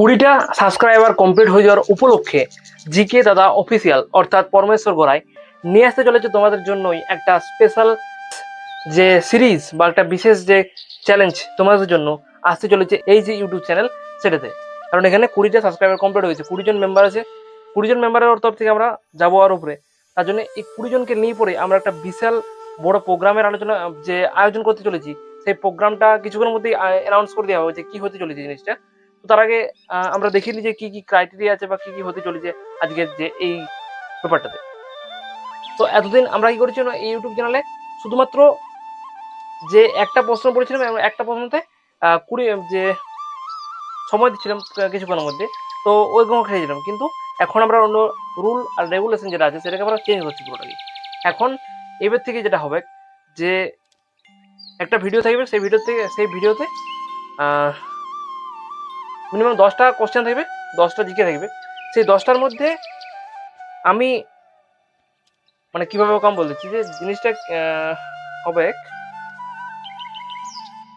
কুড়িটা subscriber complete হয়ে যাওয়ার উপলক্ষে জিকে দাদা অফিসিয়াল অর্থাৎ পরমেশ্বর গোড়ায় নিয়ে আসতে চলেছে তোমাদের জন্যই একটা স্পেশাল যে সিরিজ বা একটা বিশেষ যে চ্যালেঞ্জ তোমাদের জন্য আসতে চলেছে এই যে ইউটিউব চ্যানেল সেটাতে। কারণ এখানে কুড়িটা সাবস্ক্রাইবার কমপ্লিট হয়েছে, কুড়ি জন মেম্বার আছে। কুড়ি জন মেম্বারের তরফ থেকে আমরা যাব আর উপরে। তার জন্য এই কুড়ি জনকে নিয়ে পরে আমরা একটা বিশাল বড় প্রোগ্রামের আলোচনা, যে আয়োজন করতে চলেছি। সেই প্রোগ্রামটা কিছুক্ষণের মধ্যেই অ্যানাউন্স করে দেওয়া হবে যে কি হতে চলেছে জিনিসটা। তার আগে আমরা দেখে নিই যে কি কি ক্রাইটেরিয়া আছে বা কি কি হতে চলেছে আজকের যে এই ব্যাপারটাতে। তো এতদিন আমরা কি করেছি না, এই ইউটিউব চ্যানেলে শুধুমাত্র যে একটা প্রশ্ন পড়েছিলাম এবং একটা প্রশ্নতে কুড়ি যে সময় দিচ্ছিলাম কিছুক্ষণের মধ্যে তো ওই ওইরকম খেয়েছিলাম কিন্তু এখন আমরা অন্য রুল আর রেগুলেশন যেটা আছে সেটাকে আমরা চেঞ্জ করছি পুরোটাকে এখন এবার থেকে যেটা হবে যে একটা ভিডিও থাকবে সেই ভিডিও থেকে সেই ভিডিওতে মিনিমাম দশটা কোশ্চেন থাকবে, দশটা জিকে থাকবে। সেই দশটার মধ্যে আমি মানে কীভাবে কম বলতেছি যে, জিনিসটা হবে এক।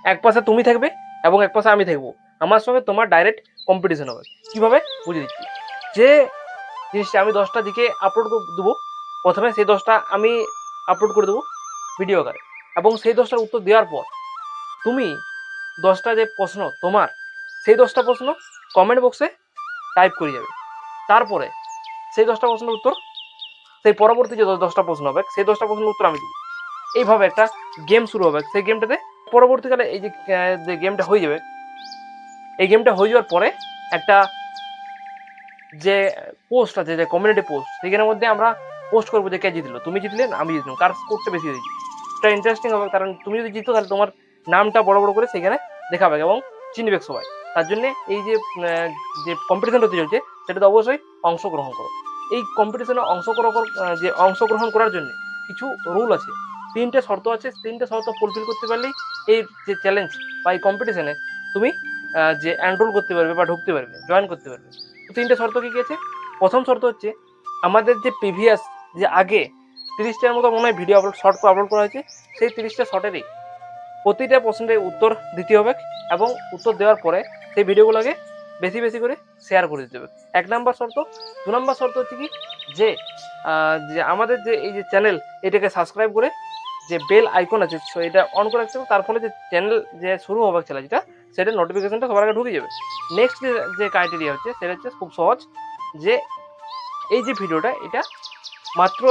এক পাশে তুমি থাকবে এবং এক পাশে আমি থাকব। আমার সঙ্গে তোমার ডাইরেক্ট কম্পিটিশন হবে। কীভাবে? বুঝে দিচ্ছি। যে জিনিসটা আমি দশটা দিকে আপলোড দেবো, প্রথমে সেই দশটা আমি আপলোড করে দেবো ভিডিও আকারে। এবং সেই দশটার উত্তর দেওয়ার পর তুমি দশটা যে প্রশ্ন তোমার সেই দশটা প্রশ্ন কমেন্ট বক্সে টাইপ করে যাবে। তারপরে সেই দশটা প্রশ্নের উত্তর, সেই পরবর্তী যে দশ- দশটা প্রশ্ন হবে, সেই দশটা প্রশ্নের উত্তর আমি দেবো। এইভাবে একটা গেম শুরু হবে। সেই গেমটাতে পরবর্তীকালে এই যে গেমটা হয়ে যাবে, এই গেমটা হয়ে যাওয়ার পরে একটা যে পোস্ট আছে, যে কমিউনিটি পোস্ট সেখানের মধ্যে আমরা পোস্ট করব যে কে জিতলো। তুমি জিতলে, আমি জিতলাম কার স্কোরটা বেশি হয়েছে? এটা ইন্টারেস্টিং হবে, কারণ তুমি যদি জিতো, তাহলে তোমার নামটা বড় বড় করে সেখানে দেখাবে এবং চিনবে সবাই। তার জন্য এই যে যে কম্পিটিশন হতে চলছে সেটাতে অবশ্যই অংশগ্রহণ করো। এই কম্পিটিশনে অংশগ্রহণ যে অংশগ্রহণ করার জন্য কিছু রুল আছে। তিনটে শর্ত আছে। তিনটে শর্ত ফুলফিল করতে পারলেই এই যে চ্যালেঞ্জ বা এই কম্পিটিশনে তুমি যে এনরোল করতে পারবে বা ঢুকতে পারবে জয়েন করতে পারবে। তো তিনটে শর্ত কী কি আছে? প্রথম শর্ত হচ্ছে, আমাদের যে প্রিভিয়াস যে আগে তিরিশটার মতো মনে হয় ভিডিও আপলোড শর্ট আপলোড করা হয়েছে, সেই তিরিশটা শর্টেরই প্রতিটা প্রশ্নের উত্তর দিতে হবে এবং উত্তর দেওয়ার পরে সেই ভিডিওগুলোকে বেশি বেশি করে শেয়ার করে দিতে হবে। এক নাম্বার শর্ত, দু নম্বর শর্ত হচ্ছে কি, যে আমাদের যে এই যে চ্যানেল এটাকে সাবস্ক্রাইব করে যে বেল আইকন আছে এটা অন করে রাখতে হবে, তার ফলে যে চ্যানেল যে শুরু হবে চ্যানেল যেটা সেটার নোটিফিকেশনটা সবার আগে ঢুকে যাবে। নেক্সট যে ক্রাইটেরিয়া হচ্ছে, সেটা হচ্ছে খুব সহজ যে, এই যে ভিডিওটা, এটা মাত্র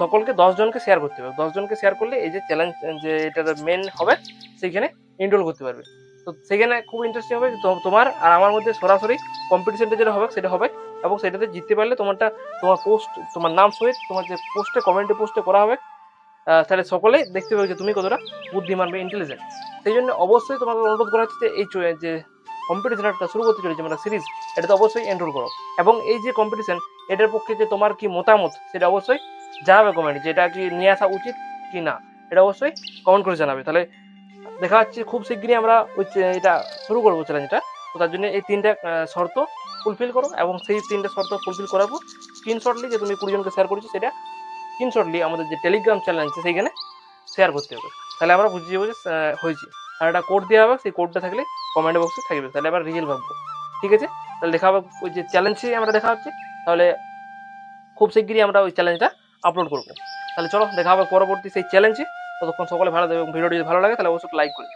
সকলকে দশ জনকে শেয়ার করতে হবে। দশ জনকে শেয়ার করলে এই যে চ্যালেঞ্জ যে এটার মেন হবে, সেইখানে এনরোল করতে পারবে। তো সেখানে খুব ইন্টারেস্টিং হবে তো- তোমার আর আমার মধ্যে সরাসরি কম্পিটিশনটা যেটা হবে, সেটা হবে এবং সেটাতে জিততে পারলে তোমারটা তোমার পোস্ট তোমার নাম সহিত তোমার যে পোস্টে কমেন্টে পোস্টে করা হবে তাহলে সকলেই দেখতে পাবে যে তুমি কতটা বুদ্ধিমান বা ইন্টেলিজেন্ট সেই জন্য অবশ্যই তোমাকে অনুরোধ করা হচ্ছে যে এই যে কম্পিটিশনটা শুরু করতে চলেছে মানে সিরিজ এটাতে অবশ্যই এনরোল করো। এবং এই যে কম্পিটিশন এটার পক্ষে যে তোমার কি মতামত, সেটা অবশ্যই জানাবে কমেন্ট যে এটা কি নিয়ে আসা উচিত কি না, এটা অবশ্যই কমেন্ট করে জানাবে। তাহলে দেখা যাচ্ছে খুব শীঘ্রই আমরা ওই এটা শুরু করব চ্যালেঞ্জটা তো তার জন্য এই তিনটা শর্ত ফুলফিল করো এবং সেই তিনটা শর্ত ফুলফিল করার পর স্ক্রিনশটলি যে তুমি কুড়িজনকে শেয়ার করেছ সেটা স্ক্রিনশটলি আমাদের যে টেলিগ্রাম চ্যানেল আছে সেইখানে শেয়ার করতে হবে। তাহলে আমরা বুঝে যাব যে হয়েছে। আর একটা কোড দেওয়া হবে, সেই কোডটা থাকলে কমেন্ট বক্সে থাকবে। তাহলে আবার রিয়েল ভাববো। ঠিক আছে? তাহলে দেখা হবে, ওই যে চ্যালেঞ্জে আমরা দেখা হচ্ছে। তাহলে খুব শীঘ্রই আমরা ওই চ্যালেঞ্জটা আপলোড করব। তাহলে চলো, দেখা হবে পরবর্তী সেই চ্যালেঞ্জে ততক্ষণ সকলে ভালো দেবে এবং ভিডিওটি যদি ভালো লাগে তাহলে অবশ্যই লাইক করে